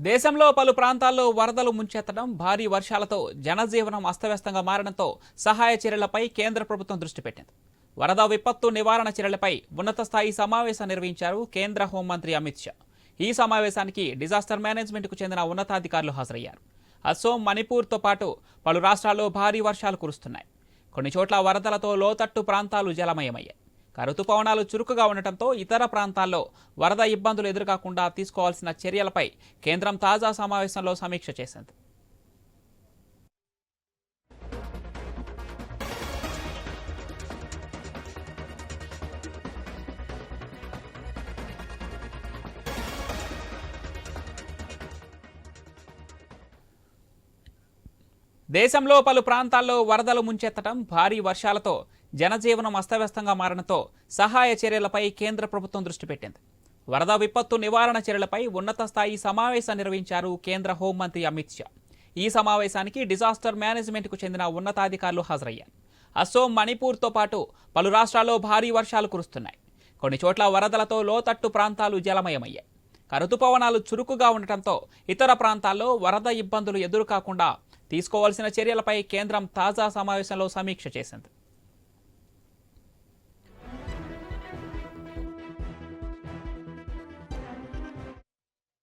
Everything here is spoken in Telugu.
దేశంలో పలు ప్రాంతాల్లో వరదలు ముంచెత్తడం భారీ వర్షాలతో జనజీవనం అస్తవ్యస్తంగా మారడంతో సహాయ చర్యలపై కేంద్ర ప్రభుత్వం దృష్టి పెట్టింది. వరద విపత్తు నివారణ చర్యలపై ఉన్నత స్థాయి సమావేశం నిర్వహించారు కేంద్ర హోంమంత్రి అమిత్ షా. ఈ సమావేశానికి డిజాస్టర్ మేనేజ్మెంట్కు చెందిన ఉన్నతాధికారులు హాజరయ్యారు. అసోం మణిపూర్తో పాటు పలు రాష్ట్రాల్లో భారీ వర్షాలు కురుస్తున్నాయి. కొన్ని చోట్ల వరదలతో లోతట్టు ప్రాంతాలు జలమయమయ్యాయి. రుతుపవనాలు చురుకుగా ఉండటంతో ఇతర ప్రాంతాల్లో వరద ఇబ్బందులు ఎదురుకాకుండా తీసుకోవాల్సిన చర్యలపై కేంద్రం తాజా సమావేశంలో సమీక్ష చేసింది. దేశంలో పలు ప్రాంతాల్లో వరదలు ముంచెత్తడం భారీ వర్షాలతో జనజీవనం అస్తవ్యస్తంగా మారడంతో సహాయ చర్యలపై కేంద్ర ప్రభుత్వం దృష్టి పెట్టింది. వరద విపత్తు నివారణ చర్యలపై ఉన్నత స్థాయి సమావేశం నిర్వహించారు కేంద్ర హోంమంత్రి అమిత్ షా. ఈ సమావేశానికి డిజాస్టర్ మేనేజ్మెంట్కు చెందిన ఉన్నతాధికారులు హాజరయ్యారు. అసోం మణిపూర్తో పాటు పలు రాష్ట్రాల్లో భారీ వర్షాలు కురుస్తున్నాయి. కొన్ని చోట్ల వరదలతో లోతట్టు ప్రాంతాలు జలమయమయ్యాయి. రుతుపవనాలు చురుకుగా ఉండటంతో ఇతర ప్రాంతాల్లో వరద ఇబ్బందులు ఎదురుకాకుండా తీసుకోవాల్సిన చర్యలపై కేంద్రం తాజా సమావేశంలో సమీక్ష చేసింది.